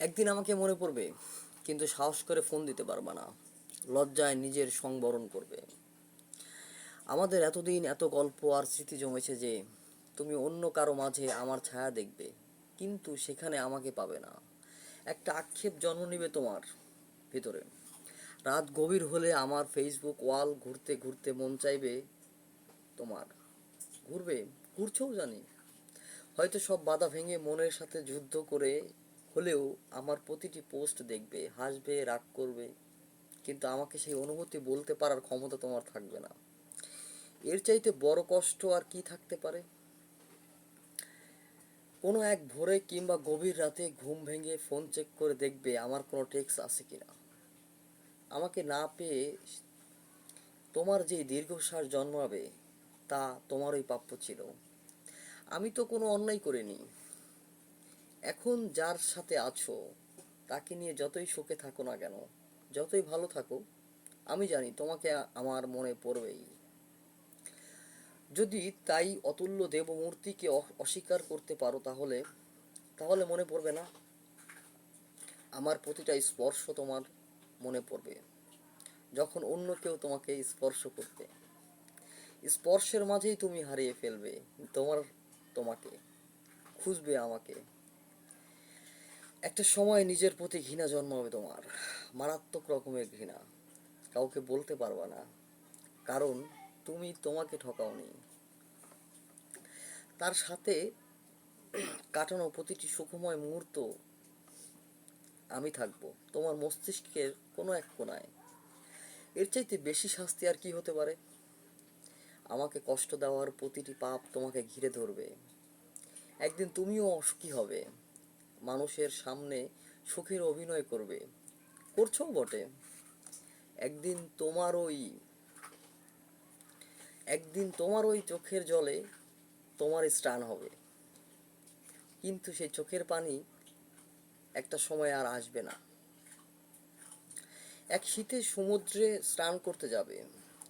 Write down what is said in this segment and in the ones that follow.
একদিন আমাকে মনে পড়বে, কিন্তু সাহস করে ফোন দিতে পারবা না। লজ্জায় নিজের সংবরণ করবে। আমাদের এতদিন এত গল্প আর স্মৃতি জমেছে যে, তুমি অন্য কারও মাঝে আমার ছায়া দেখবে, কিন্তু সেখানে আমাকে পাবে না। একটা আক্ষেপ জন্ম নেবে তোমার ভিতরে। রাত গভীর হলে আমার ফেসবুক ওয়াল ঘুরতে ঘুরতে মন চাইবে তোমার। ঘুরবে? ঘুরছেও জানি। হয়তো সব বাধা ভেঙে মনের সাথে যুদ্ধ করে হলেও আমার প্রতিটি পোস্ট দেখবে, হাসবে, রাগ করবে, কিন্তু আমাকে সেই অনুভূতি বলতে পারার ক্ষমতা তোমার থাকবে না। এর চাইতে বড় কষ্ট আর কি থাকতে পারে? কোনো এক ভোরে কিংবা গভীর রাতে ঘুম ভেঙে ফোন চেক করে দেখবে আমার কোনো টেক্স আছে কিনা। আমাকে না পেয়ে তোমার যে দীর্ঘশ্বাস জন্মাবে, তা তোমারই প্রাপ্য ছিল। আমি তো কোনো অন্যায় করিনি। এখন যার সাথে আছো, তাকে নিয়ে যতই সুখে থাকো না কেন, যতই ভালো থাকো, আমি জানি তোমাকে আমার মনে পড়বেই। যদি তাই অতুল্য দেবমূর্তিকে অস্বীকার করতে পারো তাহলে তাহলে মনে পড়বে না? আমার প্রতিটা স্পর্শ তোমার মনে পড়বে, যখন অন্য কেউ তোমাকে স্পর্শ করবে। স্পর্শের মাঝেই তুমি হারিয়ে ফেলবে, তোমার তোমাকে, খুঁজবে আমাকে। একটা সময় নিজের প্রতি ঘৃণা জন্মাবে তোমার। মারাত্মক রকমের ঘৃণা। কাউকে বলতে পারবা না। কারণ তুমি তোমাকে ঠকাওনি। তার সাথে কাটানো প্রতিটি সুখময় মুহূর্ত আমি থাকব। তোমার মস্তিষ্কের কোনো এক কোনায় এর চাইতে বেশি শাস্তি আর কি হতে পারে? আমাকে কষ্ট দেওয়ার প্রতিটি পাপ তোমাকে ঘিরে ধরবে। একদিন তুমিও অসুখী হবে। মানুষের সামনে সুখের অভিনয় করবে। করছ বটে। একদিন তোমার ওই একদিন তোমার ওই চোখের জলে তোমার স্নান হবে। কিন্তু সেই চোখের পানি একটা সময় আর আসবে না। এক শীতে সমুদ্রে স্নান করতে যাবে।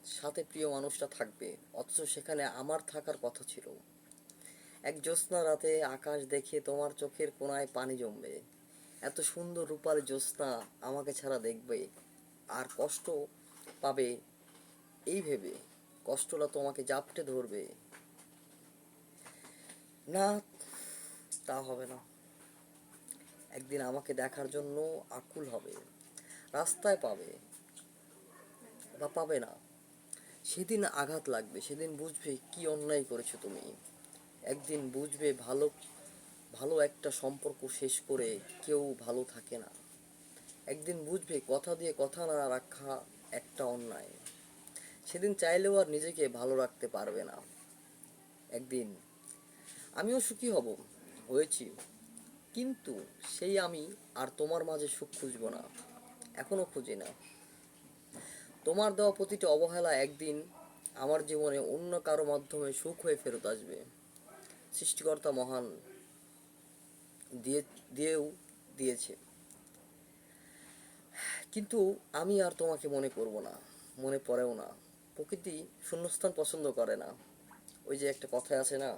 সাথে প্রিয় মানুষটা থাকবে। অথচ সেখানে আমার থাকার কথা ছিল। এক জ্যোৎস্না রাতে আকাশ দেখে তোমার চোখের কোনায় পানি জমবে। এত সুন্দর রূপার জ্যোৎস্না আমাকে ছাড়া দেখবে আর কষ্ট পাবে এই ভেবে। কষ্টটা তোমাকে জাপটে ধরবে। না, তা হবে না। একদিন আমাকে দেখার জন্য আকুল হবে। রাস্তায় পাবে বা পাবে না। সেদিন আঘাত লাগবে, সেদিন বুঝবে কি অন্যায় করেছ তুমি। একদিন বুঝবে ভালো ভালো একটা সম্পর্ক শেষ করে কেউ ভালো থাকে না। একদিন বুঝবে কথা দিয়ে কথা না রাখা একটা অন্যায়। সেদিন চাইলেও আর নিজেকে ভালো রাখতে পারবে না। একদিন আমিও সুখী হব, হয়েছি। কিন্তু সেই আমি আর তোমার মাঝে সুখ খুঁজবো না, এখনও খুঁজি না। তোমার দেওয়া প্রতিটি অবহেলা একদিন আমার জীবনে অন্য কারও মাধ্যমে সুখ হয়ে ফেরত আসবে। সৃষ্টিকর্তা মহান দিয়ে, দিয়েও দিয়েছে। কিন্তু আমি আর তোমাকে মনে করব না, মনে পড়েও না। প্রকৃতি শূন্যস্থান পছন্দ করে না। ওই যে একটা কথায় আছে না,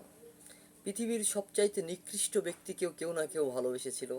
পৃথিবীর সবচাইতে নিকৃষ্ট ব্যক্তিকেও কেউ না কেউ ভালোবেসেছিল।